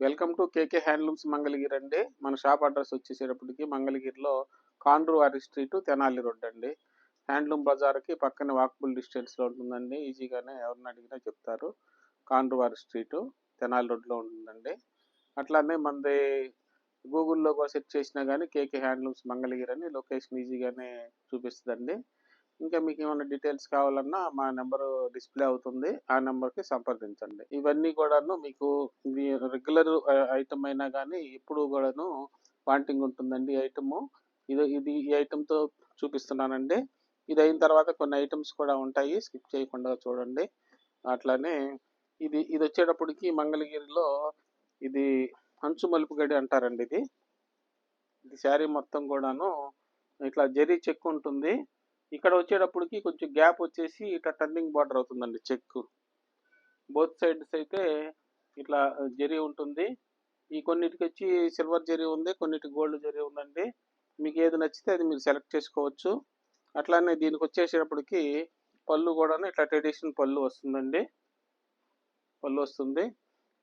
Welcome to KK handlooms Mangalagiri అండి. మన shop address వచ్చేసేటప్పటికి మంగళగిరిలో కాండ్రువారి స్ట్రీట్ తెనాలి రోడ్ అండి. హ్యాండ్లూమ్ బజార్కి పక్కన వాకబుల్ డిస్టెన్స్లో ఉంటుందండి. ఈజీగానే ఎవరిని అడిగినా చెప్తారు. కాండ్రువారి స్ట్రీట్ తెనాలి రోడ్లో ఉంటుందండి. అట్లానే మనది గూగుల్లో సెర్చ్ చేసినా కానీ కేకే హ్యాండ్లూమ్స్ మంగళగిరి అని లొకేషన్ ఈజీగానే చూపిస్తుందండి. ఇంకా మీకు ఏమైనా డీటెయిల్స్ కావాలన్నా మా నెంబర్ డిస్ప్లే అవుతుంది. ఆ నెంబర్కి సంప్రదించండి. ఇవన్నీ కూడాను మీకు ఇది రెగ్యులర్ ఐటమ్ అయినా కానీ ఎప్పుడు కూడాను వాంటింగ్ ఉంటుందండి ఈ ఐటమ్. ఇది ఇది ఈ ఐటమ్తో చూపిస్తున్నానండి. ఇది అయిన తర్వాత కొన్ని ఐటమ్స్ కూడా ఉంటాయి. స్కిప్ చేయకుండా చూడండి. అట్లానే ఇది ఇది వచ్చేటప్పటికి మంగళగిరిలో ఇది అంచు మలుపు గడి అంటారండి ఇది. ఇది శారీ మొత్తం కూడాను ఇట్లా జరీ చెక్ ఉంటుంది. ఇక్కడ వచ్చేటప్పటికి కొంచెం గ్యాప్ వచ్చేసి ఇట్లా టర్నింగ్ బార్డర్ అవుతుందండి చెక్. బోత్ సైడ్స్ అయితే ఇట్లా జరీ ఉంటుంది. ఈ కొన్నిటికి వచ్చి సిల్వర్ జరీ ఉంది కొన్నిటికి గోల్డ్ జరీ ఉందండి. మీకు ఏది నచ్చితే అది మీరు సెలెక్ట్ చేసుకోవచ్చు. అట్లానే దీనికి వచ్చేసేటప్పటికి పళ్ళు కూడా ఇట్లా ట్రెడిషనల్ పళ్ళు వస్తుందండి. పళ్ళు వస్తుంది.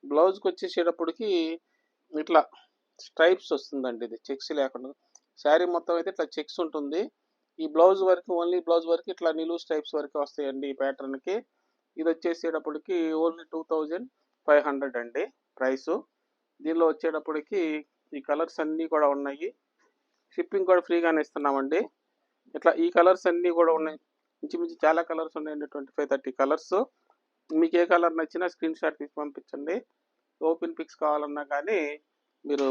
బ్లౌజ్కి వచ్చేసేటప్పటికి ఇట్లా స్ట్రైప్స్ వస్తుందండి ఇది చెక్స్ లేకుండా. శారీ మొత్తం అయితే ఇట్లా చెక్స్ ఉంటుంది. ఈ బ్లౌజ్ వరకు ఓన్లీ బ్లౌజ్ వరకు ఇట్లా నిలువు స్టైప్స్ వరకు వస్తాయండి ఈ ప్యాటర్న్కి ఇది వచ్చేసేటప్పటికి only two thousand five hundred అండి ప్రైసు. దీనిలో వచ్చేటప్పటికి ఈ కలర్స్ అన్నీ కూడా ఉన్నాయి. షిప్పింగ్ కూడా ఫ్రీగానే ఇస్తున్నామండి. ఇట్లా ఈ కలర్స్ అన్నీ కూడా ఉన్నాయి. ఇంచుమించు చాలా కలర్స్ ఉన్నాయండి ట్వంటీ ఫైవ్ థర్టీ కలర్స్. మీకు ఏ కలర్ నచ్చినా స్క్రీన్ షాట్ తీసి పంపించండి. ఓపెన్ పిక్స్ కావాలన్నా కానీ మీరు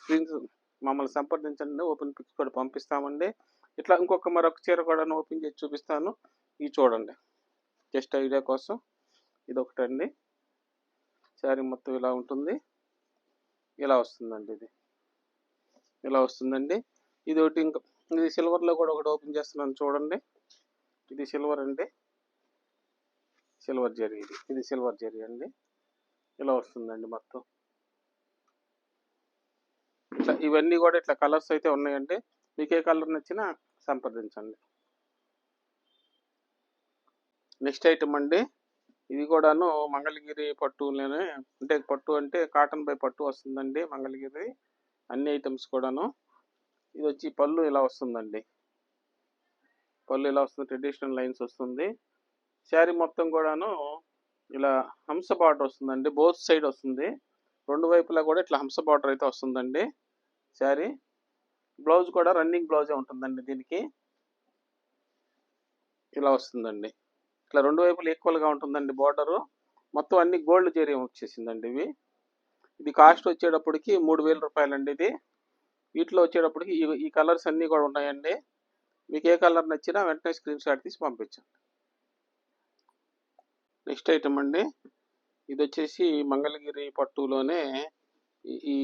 స్క్రీన్స్ మమ్మల్ని సంప్రదించండి. ఓపెన్ పిక్స్ కూడా పంపిస్తామండి. ఇట్లా ఇంకొక మరొక చీర కూడా ఓపెన్ చేసి చూపిస్తాను. ఇవి చూడండి. జస్ట్ ఐడియా కోసం ఇది ఒకటండి శారీ మొత్తం ఇలా ఉంటుంది. ఇలా వస్తుందండి ఇది. ఇలా వస్తుందండి. ఇది ఒకటి ఇంకా ఇది సిల్వర్లో కూడా ఒకటి ఓపెన్ చేస్తున్నాను చూడండి. ఇది సిల్వర్ అండి. సిల్వర్ జరీ ఇది. ఇది సిల్వర్ జరీ అండి. ఇలా వస్తుందండి మొత్తం. ఇట్లా ఇవన్నీ కూడా ఇట్లా కలర్స్ అయితే ఉన్నాయండి. మీకు ఏ కలర్ నచ్చినా సంప్రదించండి. నెక్స్ట్ ఐటమ్ అండి. ఇది కూడాను మంగళగిరి పట్టులోనే అంటే పట్టు అంటే కాటన్ బై పట్టు వస్తుందండి మంగళగిరి. అన్ని ఐటమ్స్ కూడాను. ఇది వచ్చి పళ్ళు ఇలా వస్తుందండి. పళ్ళు ఇలా వస్తుంది ట్రెడిషనల్ లైన్స్ వస్తుంది. శారీ మొత్తం కూడాను ఇలా హంస బార్డర్ వస్తుందండి. బోత్ సైడ్ వస్తుంది. రెండు వైపులా కూడా ఇట్లా హంస బార్డర్ అయితే వస్తుందండి. శారీ బ్లౌజ్ కూడా రన్నింగ్ బ్లౌజే ఉంటుందండి దీనికి. ఇలా వస్తుందండి. ఇట్లా రెండు వైపులు ఈక్వల్గా ఉంటుందండి బార్డరు. మొత్తం అన్ని గోల్డ్ జరీ వచ్చేసిందండి ఇవి. ఇది కాస్ట్ వచ్చేటప్పటికి మూడు వేల రూపాయలండి ఇది. వీటిలో వచ్చేటప్పటికి ఈ కలర్స్ అన్నీ కూడా ఉన్నాయండి. మీకు ఏ కలర్ నచ్చినా వెంటనే స్క్రీన్ షాట్ తీసి పంపించండి. నెక్స్ట్ ఐటమ్ అండి. ఇది వచ్చేసి మంగళగిరి పట్టులోనే ఈ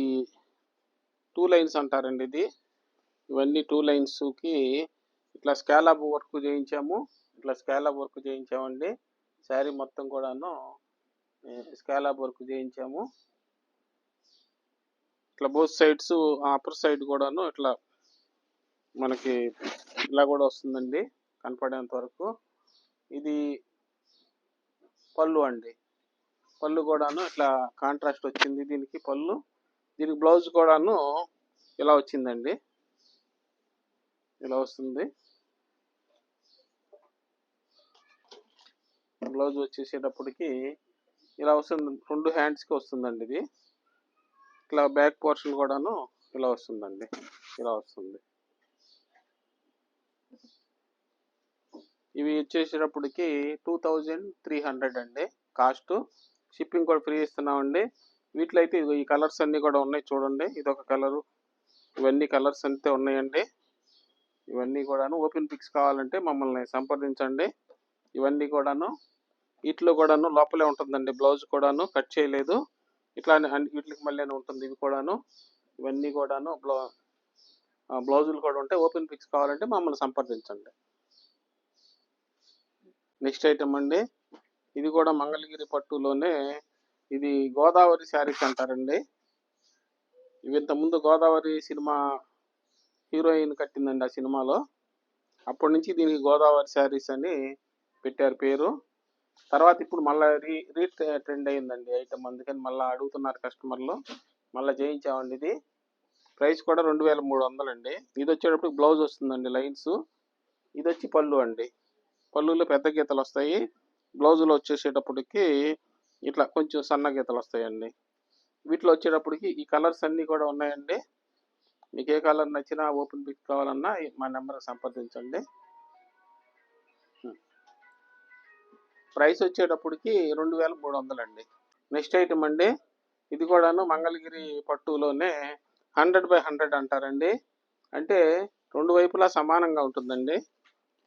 టూ లైన్స్ అంటారండి ఇది. ఇవన్నీ టూ లైన్స్కి ఇట్లా స్కాలప్ వర్క్ చేయించాము. ఇట్లా స్కాలప్ వర్క్ చేయించామండి. శారీ మొత్తం కూడాను స్కాలప్ వర్క్ చేయించాము. ఇట్లా బోత్ సైడ్స్ అప్పర్ సైడ్ కూడాను ఇట్లా మనకి ఇలా కూడా వస్తుందండి కనపడేంత వరకు. ఇది పళ్ళు అండి. పళ్ళు కూడాను ఇట్లా కాంట్రాస్ట్ వచ్చింది దీనికి పళ్ళు. దీనికి బ్లౌజ్ కూడాను ఇలా వచ్చిందండి. ఇలా వస్తుంది. బ్లౌజ్ వచ్చేసేటప్పటికి ఇలా వస్తుంది. రెండు హ్యాండ్స్కి వస్తుందండి ఇది. ఇట్లా బ్యాక్ పోర్షన్ కూడాను ఇలా వస్తుందండి. ఇలా వస్తుంది. ఇవి వచ్చేసేటప్పటికి టూ థౌజండ్ త్రీ హండ్రెడ్ అండి. కాస్ట్. షిప్పింగ్ కూడా ఫ్రీ ఇస్తున్నామండి. వీటిలో అయితే ఈ కలర్స్ అన్నీ కూడా ఉన్నాయి చూడండి. ఇది ఒక కలరు. ఇవన్నీ కలర్స్ అంతే ఉన్నాయండి. ఇవన్నీ కూడాను ఓపెన్ పిక్స్ కావాలంటే మమ్మల్ని సంప్రదించండి. ఇవన్నీ కూడాను వీటిలో కూడాను లోపలే ఉంటుందండి. బ్లౌజ్ కూడాను కట్ చేయలేదు. ఇట్లానే వీటికి మళ్ళీ ఉంటుంది ఇవి కూడాను. ఇవన్నీ కూడాను బ్లౌ బ్లౌజులు కూడా ఉంటాయి ఓపెన్ పిక్స్ కావాలంటే మమ్మల్ని సంప్రదించండి. నెక్స్ట్ ఐటమ్ అండి. ఇది కూడా మంగళగిరి పట్టులోనే ఇది గోదావరి శారీస్ అంటారండి. ఇవి ఇంతకుముందు గోదావరి సినిమా హీరోయిన్ కట్టిందండి ఆ సినిమాలో. అప్పటి నుంచి దీనికి గోదావరి శారీస్ అని పెట్టారు పేరు. తర్వాత ఇప్పుడు మళ్ళీ రీ రీ ట్రెండ్ అయిందండి ఐటమ్. అందుకని మళ్ళీ అడుగుతున్నారు కస్టమర్లు మళ్ళీ చేయించామండి ఇది. ప్రైస్ కూడా రెండు వేల మూడు వందలండి. ఇది వచ్చేటప్పుడు బ్లౌజ్ వస్తుందండి లైన్స్. ఇది వచ్చి పళ్ళు అండి. పళ్ళులో పెద్ద గీతలు వస్తాయి. బ్లౌజులో వచ్చేసేటప్పటికి ఇట్లా కొంచెం సన్న గీతలు వస్తాయండి. వీటిలో వచ్చేటప్పటికి ఈ కలర్స్ అన్నీ కూడా ఉన్నాయండి. మీకు ఏ కలర్ నచ్చినా ఓపెన్ పిక్ కావాలన్నా మా నెంబర్ సంప్రదించండి. ప్రైస్ వచ్చేటప్పటికి రెండు వేల మూడు వందలండి నెక్స్ట్ ఐటమ్ అండి. ఇది కూడాను మంగళగిరి పట్టులోనే హండ్రెడ్ బై హండ్రెడ్ అంటారండి. అంటే రెండు వైపులా సమానంగా ఉంటుందండి.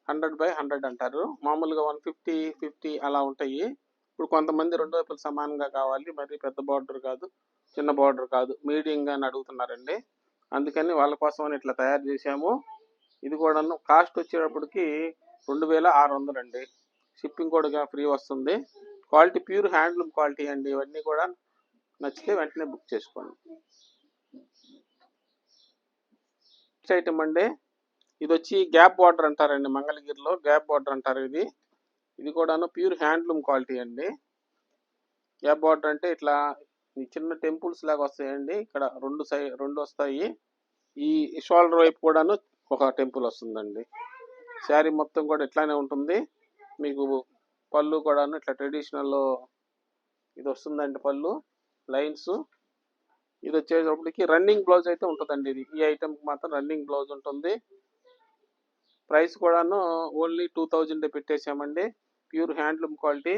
హండ్రెడ్ బై హండ్రెడ్ అంటారు. మామూలుగా వన్ ఫిఫ్టీ ఫిఫ్టీ అలా ఉంటాయి. ఇప్పుడు కొంతమంది రెండు వైపులు సమానంగా కావాలి. మరి పెద్ద బార్డర్ కాదు చిన్న బార్డర్ కాదు. మీడియంగా అని అడుగుతున్నారండి. అందుకని వాళ్ళ కోసం అని ఇట్లా తయారు చేశాము. ఇది కూడాను కాస్ట్ వచ్చేటప్పటికి రెండు వేల ఆరు వందలండి షిప్పింగ్ కూడా ఫ్రీ వస్తుంది. క్వాలిటీ ప్యూర్ హ్యాండ్లూమ్ క్వాలిటీ అండి. ఇవన్నీ కూడా నచ్చితే వెంటనే బుక్ చేసుకోండి. నెక్స్ట్ ఐటమ్ అండి. ఇది వచ్చి గ్యాప్ బార్డర్ అంటారండి మంగళగిరిలో. గ్యాప్ బార్డర్ అంటారు ఇది. ఇది కూడాను ప్యూర్ హ్యాండ్లూమ్ క్వాలిటీ అండి. గ్యాప్ బార్డర్ అంటే ఇట్లా ఈ చిన్న టెంపుల్స్ లాగా వస్తాయండి. ఇక్కడ రెండు సై రెండు వస్తాయి. ఈ షోల్డర్ వైపు కూడాను ఒక టెంపుల్ వస్తుందండి. శారీ మొత్తం కూడా ఇట్లానే ఉంటుంది. మీకు పళ్ళు కూడాను ఇట్లా ట్రెడిషనల్ ఇది వస్తుందండి పళ్ళు లైన్స్. ఇది వచ్చేటప్పటికి రన్నింగ్ బ్లౌజ్ అయితే ఉంటుందండి ఇది. ఈ ఐటెంకి మాత్రం రన్నింగ్ బ్లౌజ్ ఉంటుంది. ప్రైస్ కూడాను ఓన్లీ టూ థౌజండ్ పెట్టేసామండి ప్యూర్ హ్యాండ్లూమ్ క్వాలిటీ.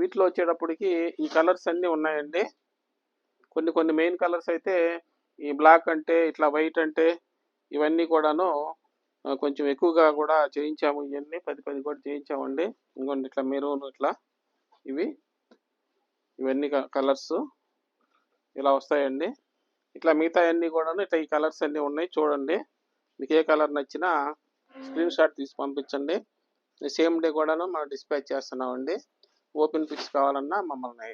వీటిలో వచ్చేటప్పటికి ఈ కలర్స్ అన్నీ ఉన్నాయండి. కొన్ని కొన్ని మెయిన్ కలర్స్ అయితే ఈ బ్లాక్ అంటే ఇట్లా వైట్ అంటే ఇవన్నీ కూడాను కొంచెం ఎక్కువగా కూడా చేయించాము. ఇవన్నీ పది పది కూడా చేయించామండి. ఇంకోండి ఇట్లా మెరూన్ ఇట్లా ఇవి ఇవన్నీ కలర్స్ ఇలా వస్తాయండి. ఇట్లా మిగతా అన్నీ కూడాను ఇట్లా ఈ కలర్స్ అన్నీ ఉన్నాయి చూడండి. మీకు ఏ కలర్ నచ్చినా స్క్రీన్ షాట్ తీసి పంపించండి. సేమ్ డే కూడాను మనం డిస్పాచ్ చేస్తున్నామండి. ఓపెన్ పిక్స్ కావాలన్నా మమ్మల్ని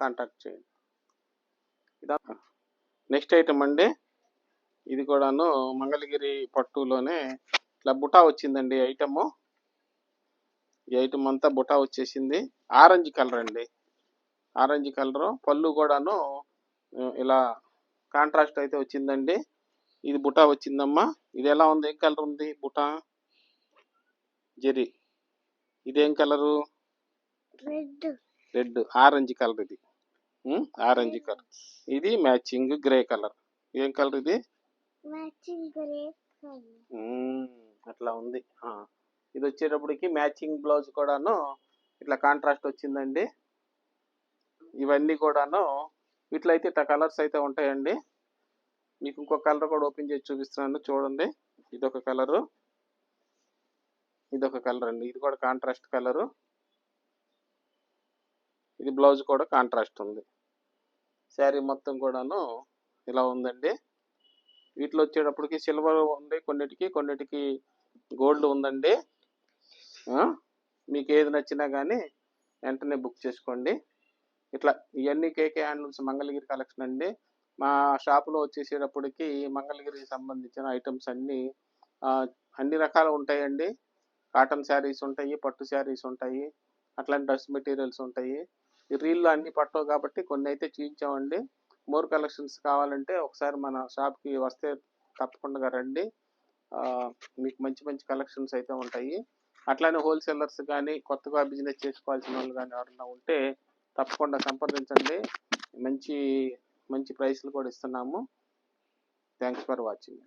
కాంటాక్ట్ చేయండి. నెక్స్ట్ ఐటమ్ అండి ఇది కూడాను మంగళగిరి పట్టులోనే ఇట్లా బుటా వచ్చిందండి ఐటమ్. ఈ ఐటమ్ అంతా బుటా వచ్చేసింది. ఆరెంజ్ కలర్ అండి. Orange colour. పళ్ళు కూడాను ఇలా కాంట్రాస్ట్ అయితే వచ్చిందండి. ఇది బుటా వచ్చిందమ్మా. ఇది ఎలా ఉంది? ఏం కలర్ ఉంది బుటా? జెరీ ఇదేం colour? Red. Red. Orange colour ఇది. Orange colour. ఇది మ్యాచింగ్ గ్రే కలర్. ఏం కలర్ ఇది. అట్లా ఉంది. ఇది వచ్చేటప్పటికి మ్యాచింగ్ బ్లౌజ్ కూడాను ఇట్లా కాంట్రాస్ట్ వచ్చిందండి. ఇవన్నీ కూడాను వీటిలో అయితే ఇట్లా కలర్స్ అయితే ఉంటాయండి. మీకు ఇంకో కలర్ కూడా ఓపెన్ చేసి చూపిస్తున్నాను చూడండి. ఇదొక కలరు. ఇదొక కలర్ అండి. ఇది కూడా కాంట్రాస్ట్ కలరు. ఇది బ్లౌజ్ కూడా కాంట్రాస్ట్ ఉంది. శారీ మొత్తం కూడాను ఇలా ఉందండి. వీటిలో వచ్చేటప్పటికి సిల్వర్ ఉంది కొన్నిటికి కొన్నిటికి గోల్డ్ ఉందండి. మీకు ఏది నచ్చినా కానీ వెంటనే బుక్ చేసుకోండి. ఇట్లా ఇవన్నీ కేకే హ్యాండ్లూమ్స్ మంగళగిరి కలెక్షన్ అండి. మా షాపులో వచ్చేసేటప్పటికి మంగళగిరికి సంబంధించిన ఐటమ్స్ అన్నీ అన్ని రకాలు ఉంటాయండి. కాటన్ శారీస్ ఉంటాయి పట్టు శారీస్ ఉంటాయి అట్లాంటి డ్రెస్ మెటీరియల్స్ ఉంటాయి. ఈ రీల్లో అన్ని పట్టవు కాబట్టి కొన్ని అయితే చూపించామండి మోర్ కలెక్షన్స్ కావాలంటే ఒకసారి మన షాప్కి వస్తే తప్పకుండా రండి. మీకు మంచి మంచి కలెక్షన్స్ అయితే ఉంటాయి. అట్లానే హోల్సేలర్స్ కానీ కొత్తగా బిజినెస్ చేసుకోవాల్సిన వాళ్ళు కానీ ఎవరైనా ఉంటే తప్పకుండా సంప్రదించండి. మంచి మంచి ప్రైస్లు కూడా ఇస్తున్నాము. Thanks for watching.